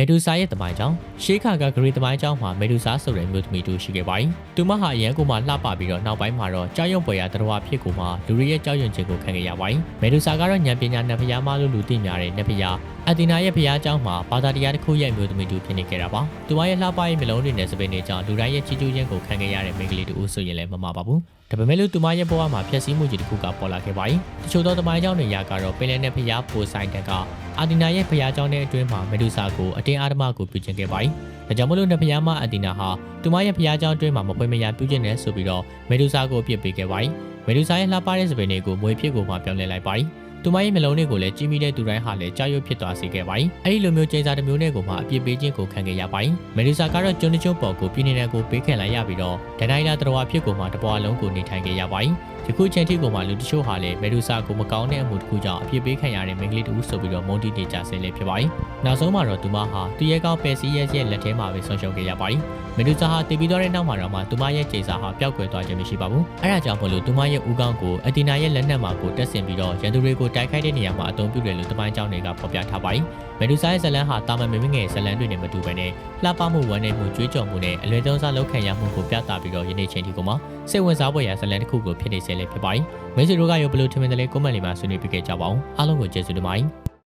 မေဒူဆာရဲ့တမိုင်းကြောင့်ရှေးခါကဂရီတမိုင်းကြောင့်မှာမေဒူဆာဆိုတဲ့မျိုးသမီးတူရှိခဲ့ပါတယ်။သူမဟာအရန်ကိုမှလှပပြီးတော့နောက်ပိုင်းမှာတော့ကြောက်ရွံ့ပွေရတရားဖြစ်ကိုမှလူတွေရဲ့ကြောက်ရွံ့ခြင်းကိုခံခဲ့ရပါတယ်။မေဒူဆာကတော့ဉာဏ်ပညာနတ်ဖျားမလို့လူသိများတဲ့နတ်ဖျား အသီနာရဲ့ဖျားเจ้าမှာဘာသာတရားတစ်ခုရဲ့မျိုးသမီးတူဖြစ်နေခဲ့တာပါ။သူမရဲ့လှပရဲ့မျိုးလုံးတွေနဲ့စပင်းတွေကြောင့်လူတိုင်းရဲ့ချီးကျူးခြင်းကိုခံခဲ့ရတဲ့မိန်းကလေးတူဆိုရင်လည်းမမှားပါဘူး။ဒါပေမဲ့လို့သူမရဲ့ဘဝမှာဖျက်ဆီးမှုကြီးတစ်ခုကပေါ်လာခဲ့ပါတယ်။တချို့သောတမိုင်းကြောင့်တွေရကတော့ပင်လယ်နဲ့ဖျားပိုဆိုင်တက်ကအာဒီနာရဲ့ဖျားเจ้าနဲ့အတွင်းမှာမေဒူဆာကိုအတင်းအားဓမ္မကိုပြုကျင့်ခဲ့ပါတယ်။ဒါကြောင့်မလို့နဖျားမအာဒီနာဟာသူမရဲ့ဖျားเจ้าအတွင်းမှာမပွဲမရပြုကျင့်နေဆိုပြီးတော့မေဒူဆာကိုအပြစ်ပေးခဲ့ပါတယ်။မေဒူဆာရဲ့လှပတဲ့စပင်းတွေကိုမွေဖြစ်ကိုမှပြောင်းလဲလိုက်ပါတယ်။ သူမရဲ့မျိုးလုံးတွေကိုလည်းကြီးမိတဲ့သူတိုင်းဟာလည်းကြာရွတ်ဖြစ်သွားစေခဲ့ပါတယ်။အဲဒီလိုမျိုးကျင်းစာတစ်မျိုးနဲ့ကိုမှအပြစ်ပေးခြင်းကိုခံခဲ့ရပါတယ်။မေဒူဆာကတော့ကျွန်းတချို့ပေါ်ကိုပြည်နေတဲ့ကိုပေးခဲ့လိုက်ရပြီးတော့ဒနိုင်လာတော်ဝါဖြစ်ကိုမှတပွားလုံးကိုနေထိုင်ခဲ့ရပါတယ်။ ယခုချိန်ထိကိုမှလူတချို့ဟာလည်းမေဒူဆာကိုမကောင်းတဲ့အမှုတစ်ခုကြောင့်အပြစ်ပေးခံရတဲ့မိန်းကလေးတူဆိုပြီးတော့မုန်းတီးနေကြဆဲလည်းဖြစ်ပါတယ်။နောက်ဆုံးမှာတော့သူမဟာသူရဲ့ကောင်းပယ်စီရဲ့ရဲ့လက်ထဲမှာပဲဆုံးရှုံးခဲ့ရပါတယ်။မေဒူဆာဟာတည်ပြီးတော့တဲ့နောက်မှာတော့မှသူမရဲ့ချိန်စာဟာပျောက်ကွယ်သွားခြင်းမရှိပါဘူး။အဲဒါကြောင့်မလို့သူမရဲ့ဦးခေါင်းကိုအတီနာရဲ့လက်နက်မှာကိုတက်ဆင်ပြီးတော့ရန်သူတွေကိုတိုက်ခိုက်တဲ့နေရာမှာအသုံးပြုတယ်လို့တမိုင်းကြောင်းတွေကဖော်ပြထားပါတယ်။မေဒူဆာရဲ့ဇလန်ဟာတာမန်မင်းငယ်ဇလန်တွေနဲ့မတူဘဲနဲ့လှပမှုဝမ်းနည်းမှုကြွေးကြော်မှုနဲ့အလွယ်သုံးစားလောက်ခံရမှုကိုပြသပြီးတော့ယနေ့ချိန်ထိကိုမှစိတ်ဝင်စားဖွယ်ရာဇလန်တစ်ခုကိုဖြစ်နေစေလည်းဖြစ်ပါတယ်။မိတ်ဆွေတို့ကရောဘယ်လိုထင်မြင်တယ်လဲကွန်မန့်လေးမှာဆွေးနွေးပြခဲ့ကြပါအောင်အားလုံးကိုကျေးဇူးတင်ပါတယ်